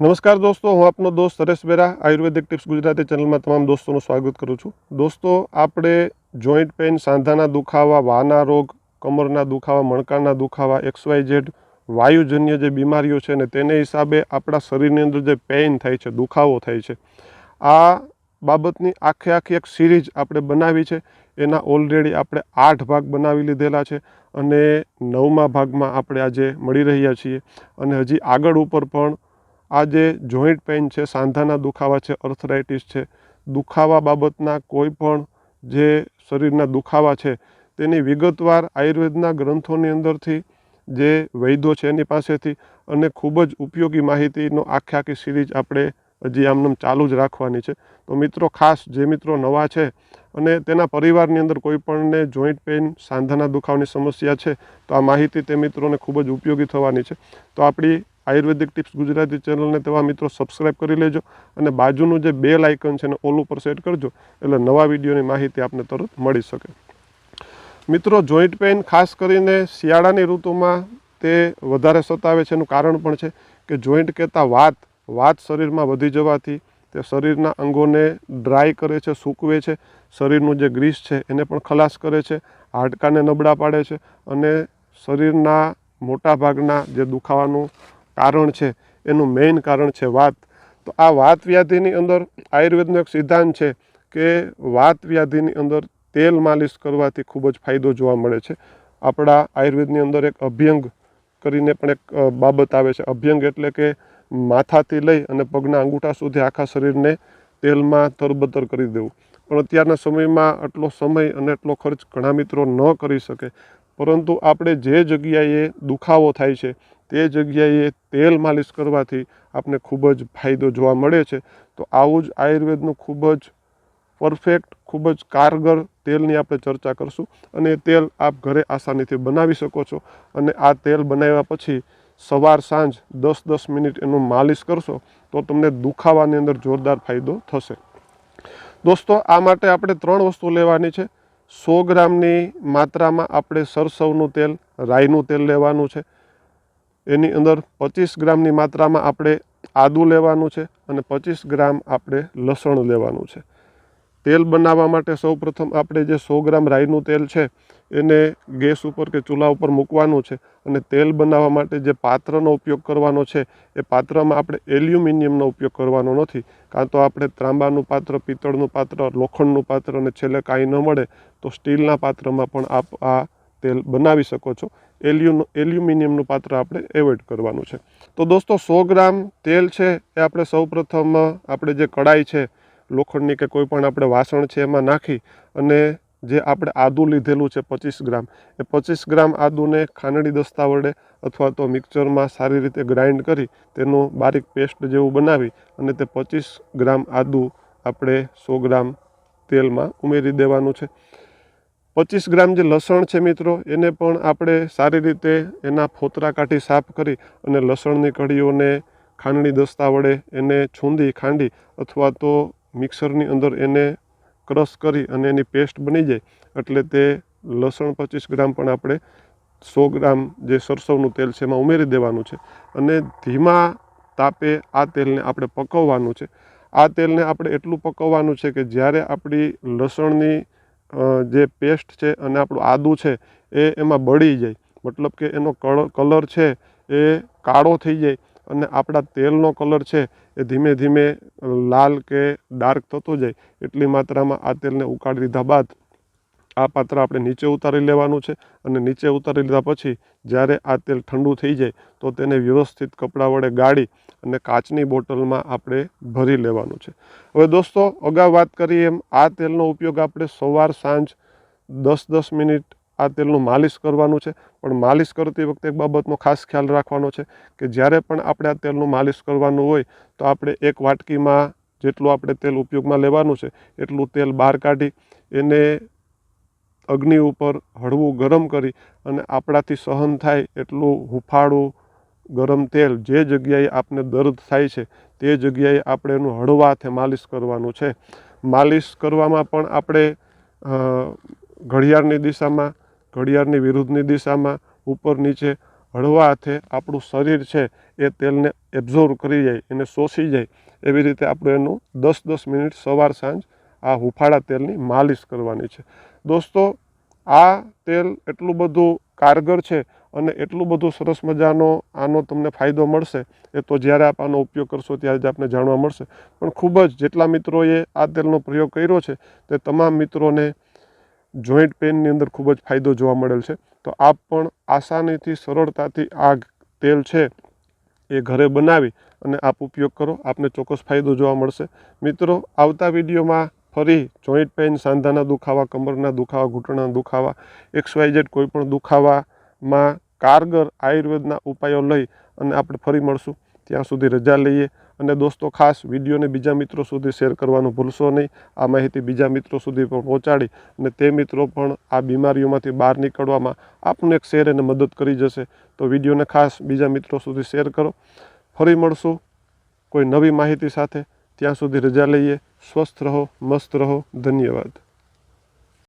નમસ્કાર દોસ્તો, હું આપનો દોસ્ત સરેશ બેરા, આયુર્વેદિક ટિપ્સ ગુજરાતી ચેનલમાં તમામ દોસ્તોનું સ્વાગત કરું છું. દોસ્તો, આપણે જોઈન્ટ પેઇન, સાંધાના દુખાવા, વાના રોગ, કમરના દુખાવા, મણકાના દુખાવા એક્સવાય ઝેડ, વાયુજન્ય જે બીમારીઓ છે ને, તેને હિસાબે આપણા શરીરની અંદર જે પેઇન થાય છે, દુખાવો થાય છે, આ બાબતની આખે આખી એક સિરીઝ આપણે બનાવી છે. એના ઓલરેડી આપણે આઠ ભાગ બનાવી લીધેલા છે અને નવમા ભાગમાં આપણે આજે મળી રહ્યા છીએ અને હજી આગળ ઉપર પણ આ જે જોઈન્ટ પેઇન છે, સાંધાના દુખાવા છે, અર્થરાઇટિસ છે, દુખાવા બાબતના કોઈ પણ જે શરીરના દુખાવા છે, તેની વિગતવાર આયુર્વેદના ગ્રંથોની અંદરથી જે વૈદ્યો છે એની પાસેથી અને ખૂબ જ ઉપયોગી માહિતીનો આખે આખી સિરીઝ આપણે હજી આમનામ ચાલુ જ રાખવાની છે. તો મિત્રો, ખાસ જે મિત્રો નવા છે અને તેના પરિવારની અંદર કોઈ પણને જોઈન્ટ પેઇન, સાંધાના દુખાવાની સમસ્યા છે, તો આ માહિતી તે મિત્રોને ખૂબ જ ઉપયોગી થવાની છે. તો આપણી આયુર્વેદિક ટિપ્સ ગુજરાતી ચેનલને તેવા મિત્રો સબસ્ક્રાઇબ કરી લેજો અને બાજુનું જે બેલ આઇકન છે એને ઓલ ઉપર સેટ કરજો એટલે નવા વિડીયોની માહિતી આપને તરત મળી શકે. મિત્રો જોઈન્ટ પેઇન ખાસ કરીને શિયાળાની ઋતુમાં તે વધારે સતાવે છે એનું કારણ પણ છે કે જોઈન્ટ કહેતા વાત વાત શરીરમાં વધી જવાથી તે શરીરના અંગોને ડ્રાય કરે છે, સૂકવે છે, શરીરનું જે ગ્રીસ છે એને પણ ખલાસ કરે છે, હાડકાને નબળા પાડે છે અને શરીરના મોટા ભાગના જે દુખાવાનું કારણ છે, એનું મેઇન કારણ છે વાત. તો આ વાત વ્યાધિની અંદર આયુર્વેદનો એક સિદ્ધાંત છે કે વાત વ્યાધિની અંદર તેલ માલિશ કરવાથી ખૂબ જ ફાયદો જોવા મળે છે. આપણા આયુર્વેદની અંદર એક અભ્યંગ કરીને પણ એક બાબત આવે છે. અભ્યંગ એટલે કે માથાથી લઈ અને પગના અંગૂઠા સુધી આખા શરીરને તેલમાં તરબતર કરી દેવું. પણ અત્યારના સમયમાં આટલો સમય અને એટલો ખર્ચ ઘણા મિત્રો ન કરી શકે. પરંતુ આપણે જે જગ્યાએ દુખાવો થાય છે તે જગ્યાએ તેલ માલિશ કરવાથી આપને ખૂબ જ ફાયદો જોવા મળે છે. તો આવું જ આયુર્વેદનું ખૂબ જ પરફેક્ટ, ખૂબ જ કારગર તેલની આપણે ચર્ચા કરશું અને તેલ આપ ઘરે આસાનીથી બનાવી શકો છો અને આ તેલ બનાવ્યા પછી સવાર સાંજ દસ દસ મિનિટ એનું માલિશ કરશો તો તમને દુખાવાની અંદર જોરદાર ફાયદો થશે. દોસ્તો, આ માટે આપણે ત્રણ વસ્તુ લેવાની છે. સો ગ્રામની માત્રામાં આપણે સરસવનું તેલ, રાઈનું તેલ લેવાનું છે. એની અંદર પચીસ ગ્રામની માત્રામાં આપણે આદું લેવાનું છે અને પચીસ ગ્રામ આપણે લસણ લેવાનું છે. તેલ બનાવવા માટે સૌપ્રથમ આપણે જે સો ગ્રામ રાઈનું તેલ છે, એને ગેસ ઉપર કે ચૂલા ઉપર મૂકવાનું છે અને તેલ બનાવવા માટે જે પાત્રનો ઉપયોગ કરવાનો છે, એ પાત્રમાં આપણે એલ્યુમિનિયમનો ઉપયોગ કરવાનો નથી. કાં તો આપણે ત્રાંબાનું પાત્ર, પિત્તળનું પાત્ર, લોખંડનું પાત્ર અને છેલ્લે કાંઈ ન મળે તો સ્ટીલના પાત્રમાં પણ આપ આ તેલ બનાવી શકો છો. એલ્યુ એલ્યુમિનિયમનું પાત્ર આપણે એવોઇડ કરવાનું છે. તો દોસ્તો, સો ગ્રામ તેલ છે એ આપણે સૌપ્રથમ આપણે જે કડાઈ છે, લોખંડની કે કોઈ પણ આપણે વાસણ છે એમાં નાખી અને જે આપણે આદું લીધેલું છે પચીસ ગ્રામ, એ પચીસ ગ્રામ આદુને ખાંડણી દસ્તા વડે અથવા તો મિક્સરમાં સારી રીતે ગ્રાઇન્ડ કરી તેનું બારીક પેસ્ટ જેવું બનાવી અને તે પચીસ ગ્રામ આદું આપણે સો ગ્રામ તેલમાં ઉમેરી દેવાનું છે. પચીસ ગ્રામ જે લસણ છે મિત્રો, એને પણ આપણે સારી રીતે એના ફોતરા કાઢી સાફ કરી અને લસણની કડીઓને ખાંડણી દસ્તા વડે એને છૂંદી, ખાંડી અથવા તો મિક્સરની અંદર એને ક્રશ કરી અને એની પેસ્ટ બની જાય એટલે તે લસણ પચીસ ગ્રામ પણ આપણે સો ગ્રામ જે સરસવનું તેલ છે એમાં ઉમેરી દેવાનું છે અને ધીમા તાપે આ તેલને આપણે પકવવાનું છે. આ તેલને આપણે એટલું પકવવાનું છે કે જ્યારે આપણી લસણની જે પેસ્ટ છે અને આપણું આદું છે, એ એમાં બળી જાય. મતલબ કે એનો કલર છે એ કાળો થઈ જાય અને આપણા તેલનો કલર છે એ ધીમે ધીમે લાલ કે ડાર્ક થતો જાય. એટલી માત્રામાં આ તેલને ઉકાળી લીધા બાદ આ પાત્ર આપણે નીચે ઉતારી લેવાનું છે અને નીચે ઉતારી લીધા પછી જ્યારે આ તેલ ઠંડુ થઈ જાય તો તેને વ્યવસ્થિત કપડાં વડે ગાળી અને કાચની બોટલમાં આપણે ભરી લેવાનું છે. હવે દોસ્તો, અગાઉ વાત કરી એમ આ તેલનો ઉપયોગ આપણે સવાર, સાંજ દસ દસ મિનિટ આ તેલનું માલિશ કરવાનું છે. પણ માલિશ કરતી વખતે એક બાબતનો ખાસ ખ્યાલ રાખવાનો છે કે જ્યારે પણ આપણે આ તેલનું માલિશ કરવાનું હોય તો આપણે એક વાટકીમાં જેટલું આપણે તેલ ઉપયોગમાં લેવાનું છે એટલું તેલ બહાર કાઢી એને અગ્નિ ઉપર હળવું ગરમ કરી અને આપણાથી સહન થાય એટલું હુંફાળું ગરમ તેલ જે જગ્યાએ આપને દર્દ થાય છે, તે જગ્યાએ આપણે એનું હળવા હાથે માલિશ કરવાનું છે. માલિશ કરવામાં પણ આપણે ઘડિયાળની દિશામાં, ઘડિયાળની વિરુદ્ધની દિશામાં, ઉપર નીચે હળવા હાથે આપણું શરીર છે એ તેલને એબ્ઝોર્વ કરી જાય, એને શોષી જાય, એવી રીતે આપણે એનું દસ દસ મિનિટ સવાર સાંજ આ હુફાળા તેલની માલિશ કરવાની છે. દોસ્તો, આ તેલ એટલું બધું કારગર છે અને એટલું બધું સરસ મજાનો આનો તમને ફાયદો મળશે. એ તો જ્યારે આપ આનો ઉપયોગ કરશો ત્યારે જ આપને જાણવા મળશે. પણ ખૂબ જ જેટલા મિત્રોએ આ તેલનો પ્રયોગ કર્યો છે તે તમામ મિત્રોને જોઈન્ટ પેનની અંદર ખૂબ જ ફાયદો જોવા મળેલ છે. તો આપ પણ આસાનીથી, સરળતાથી આ તેલ છે એ ઘરે બનાવી અને આપ ઉપયોગ કરો. આપને ચોક્કસ ફાયદો જોવા મળશે. મિત્રો, આવતા વિડીયોમાં ફરી જોઈન્ટ પેઇન, સાંધાના દુખાવા, કમરના દુખાવા, ઘૂંટણના દુખાવા એક્સવાઇઝેડ વાય ઝેડ કોઈ પણ દુખાવામાં કારગર આયુર્વેદના ઉપાયો લઈ અને આપણે ફરી મળશું. ત્યાં સુધી રજા લઈએ અને દોસ્તો, ખાસ વિડીયોને બીજા મિત્રો સુધી શેર કરવાનું ભૂલશો નહીં. આ માહિતી બીજા મિત્રો સુધી પણ પહોંચાડી અને તે મિત્રો પણ આ બીમારીઓમાંથી બહાર નીકળવામાં આપને એક શેર એને મદદ કરી જશે. તો વિડીયોને ખાસ બીજા મિત્રો સુધી શેર કરો. ફરી મળશું કોઈ નવી માહિતી સાથે. ત્યાં સુધી રજા લઈએ. સ્વસ્થ રહો મસ્ત રહો ધન્યવાદ.